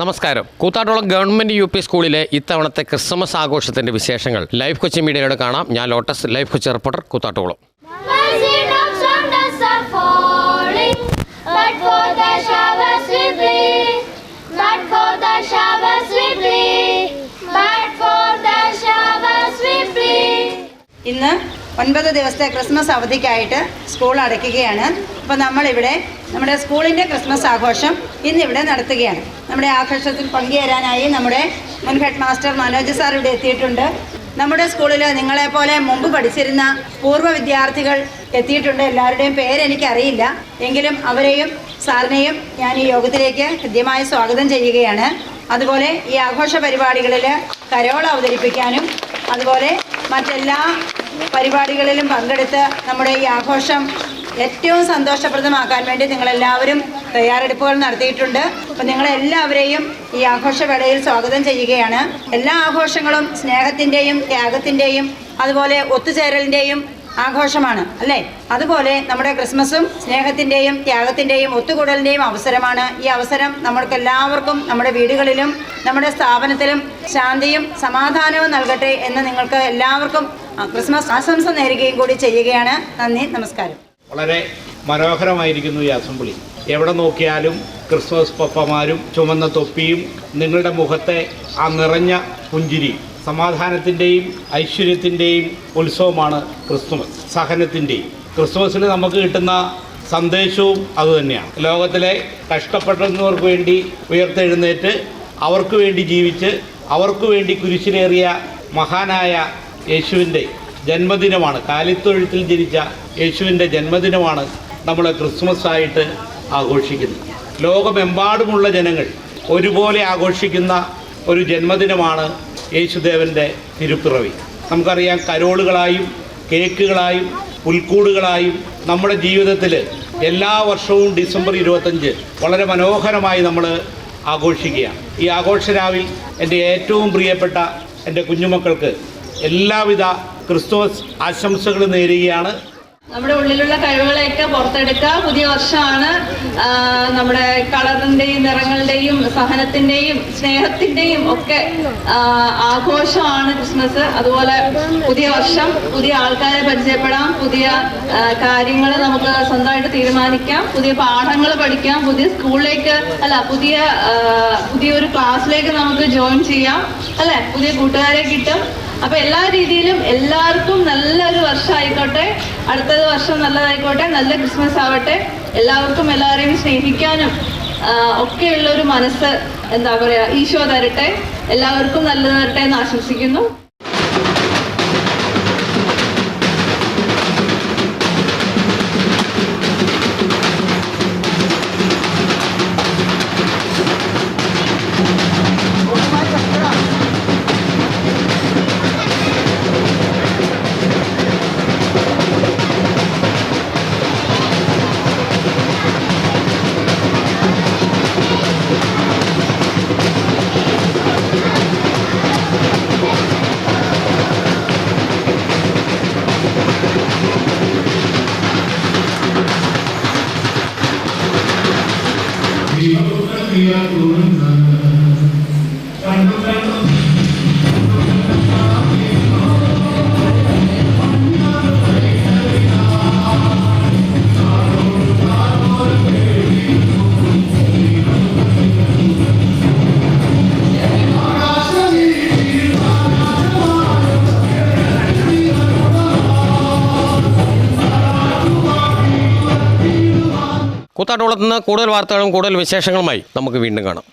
നമസ്കാരം. കൂത്താട്ടോളം government U P സ്കൂളിലെ ഇത്തവണത്തെ ക്രിസ്മസ് ആഘോഷത്തിന്റെ വിശേഷങ്ങൾ ലൈവ് കൊച്ചി മീഡിയയിലൂടെ കാണാം. ഞാൻ lotus live Kochi reporter Koothattukulam. ഇന്ന് ഒൻപത് ദിവസത്തെ ക്രിസ്മസ് അവധിക്കായിട്ട് സ്കൂൾ അടയ്ക്കുകയാണ്. അപ്പോൾ നമ്മളിവിടെ നമ്മുടെ സ്കൂളിന്റെ ക്രിസ്മസ് ആഘോഷം ഇന്നിവിടെ നടത്തുകയാണ്. നമ്മുടെ ആഘോഷത്തിൽ പങ്കുചേരാനായി നമ്മുടെ മുൻ ഹെഡ് മാസ്റ്റർ മനോജ് സാർ ഇവിടെ എത്തിയിട്ടുണ്ട്. നമ്മുടെ സ്കൂളിൽ നിങ്ങളെപ്പോലെ മുമ്പ് പഠിച്ചിരുന്ന പൂർവ വിദ്യാർത്ഥികൾ എത്തിയിട്ടുണ്ട്. എല്ലാവരുടെയും പേരെനിക്കറിയില്ല എങ്കിലും അവരെയും സാറിനെയും ഞാൻ ഈ യോഗത്തിലേക്ക് ഹൃദ്യമായി സ്വാഗതം ചെയ്യുകയാണ്. അതുപോലെ ഈ ആഘോഷ പരിപാടികളിൽ കരോൾ അവതരിപ്പിക്കാനും അതുപോലെ മറ്റെല്ലാ പരിപാടികളിലും പങ്കെടുത്ത് നമ്മുടെ ഈ ആഘോഷം ഏറ്റവും സന്തോഷപ്രദമാക്കാൻ വേണ്ടി നിങ്ങളെല്ലാവരും തയ്യാറെടുപ്പുകൾ നടത്തിയിട്ടുണ്ട്. അപ്പം നിങ്ങളെല്ലാവരെയും ഈ ആഘോഷവേളയിൽ സ്വാഗതം ചെയ്യുകയാണ്. എല്ലാ ആഘോഷങ്ങളും സ്നേഹത്തിന്റെയും ത്യാഗത്തിന്റെയും അതുപോലെ ഒത്തുചേരലിന്റെയും ആഘോഷമാണ് അല്ലേ? അതുപോലെ നമ്മുടെ ക്രിസ്മസും സ്നേഹത്തിന്റെയും ത്യാഗത്തിന്റെയും ഒത്തുകൂടലിന്റെയും അവസരമാണ്. ഈ അവസരം നമ്മൾക്ക് എല്ലാവർക്കും നമ്മുടെ വീടുകളിലും നമ്മുടെ സ്ഥാപനത്തിലും ശാന്തിയും സമാധാനവും നൽകട്ടെ എന്ന് നിങ്ങൾക്ക് എല്ലാവർക്കും ക്രിസ്മസ് ആശംസ നേരുകയും കൂടി ചെയ്യുകയാണ്. നന്ദി നമസ്കാരം. വളരെ മനോഹരമായിരിക്കുന്നു ഈ അസംബ്ലി. എവിടെ നോക്കിയാലും ക്രിസ്മസ് പപ്പമാരും ചുമന്ന തൊപ്പിയും നിങ്ങളുടെ മുഖത്തെ ആ നിറഞ്ഞ പുഞ്ചിരി സമാധാനത്തിന്റെയും ഐശ്വര്യത്തിന്റെയും ഉത്സവമാണ് ക്രിസ്മസ്. സഹനത്തിന്റെയും ക്രിസ്മസിന് നമുക്ക് കിട്ടുന്ന സന്ദേശവും അതുതന്നെയാണ് ലോകത്തിലെ കഷ്ടപ്പെടുന്നവർക്ക് വേണ്ടി ഉയർത്തെഴുന്നേറ്റ് അവർക്ക് വേണ്ടി ജീവിച്ച് അവർക്ക് വേണ്ടി കുരിശിലേറിയ മഹാനായ യേശുവിന്റെ ജന്മദിനമാണ്. കാലിത്തൊഴുത്തിൽ ജനിച്ച യേശുവിന്റെ ജന്മദിനമാണ് നമ്മൾ ക്രിസ്മസ് ആയിട്ട് ആഘോഷിക്കുന്നത്. ലോകമെമ്പാടുമുള്ള ജനങ്ങൾ ഒരുപോലെ ആഘോഷിക്കുന്ന ഒരു ജന്മദിനമാണ് യേശുദേവന്റെ തിരുപ്പിറവി. നമുക്കറിയാം കരോളുകളായും കേക്കുകളായും പുൽക്കൂടുകളായും നമ്മുടെ ജീവിതത്തിൽ എല്ലാ വർഷവും ഡിസംബർ ഇരുപത്തഞ്ച് വളരെ മനോഹരമായി നമ്മൾ ആഘോഷിക്കുകയാണ്. ഈ ആഘോഷരാവിൽ എന്റെ ഏറ്റവും പ്രിയപ്പെട്ട എന്റെ കുഞ്ഞുമക്കൾക്ക് എല്ലാവിധ ക്രിസ്തുമസ് ആശംസകൾ നേരുകയാണ്. നമ്മുടെ ഉള്ളിലുള്ള കഴിവുകളെയൊക്കെ പുറത്തെടുക്കുക. പുതിയ വർഷമാണ്. നമ്മുടെ കളറിന്റെയും നിറങ്ങളുടെയും സഹനത്തിന്റെയും സ്നേഹത്തിന്റെയും ഒക്കെ ആഘോഷമാണ് ക്രിസ്മസ്. അതുപോലെ പുതിയ വർഷം പുതിയ ആൾക്കാരെ പരിചയപ്പെടാം. പുതിയ കാര്യങ്ങൾ നമുക്ക് സ്വന്തമായിട്ട് തീരുമാനിക്കാം. പുതിയ പാഠങ്ങൾ പഠിക്കാം. പുതിയ സ്കൂളിലേക്ക് അല്ല പുതിയ പുതിയൊരു ക്ലാസ്സിലേക്ക് നമുക്ക് ജോയിൻ ചെയ്യാം. അല്ലെ? പുതിയ കൂട്ടുകാരെ കിട്ടും. അപ്പൊ എല്ലാ രീതിയിലും എല്ലാവർക്കും നല്ലൊരു വർഷം ആയിക്കോട്ടെ അടുത്തത് വർഷം നല്ലതായിക്കോട്ടെ. നല്ല ക്രിസ്മസ് ആവട്ടെ. എല്ലാവർക്കും എല്ലാവരെയും സ്നേഹിക്കാനും ഒക്കെയുള്ള ഒരു മനസ്സ് എന്താ പറയാ ഈശോ തരട്ടെ. എല്ലാവർക്കും നല്ലത് തരട്ടെ എന്ന് ആശംസിക്കുന്നു. Obrigado antes. നിന്ന് കൂടുതൽ വാർത്തകളും കൂടുതൽ വിശേഷങ്ങളുമായി നമുക്ക് വീണ്ടും കാണാം.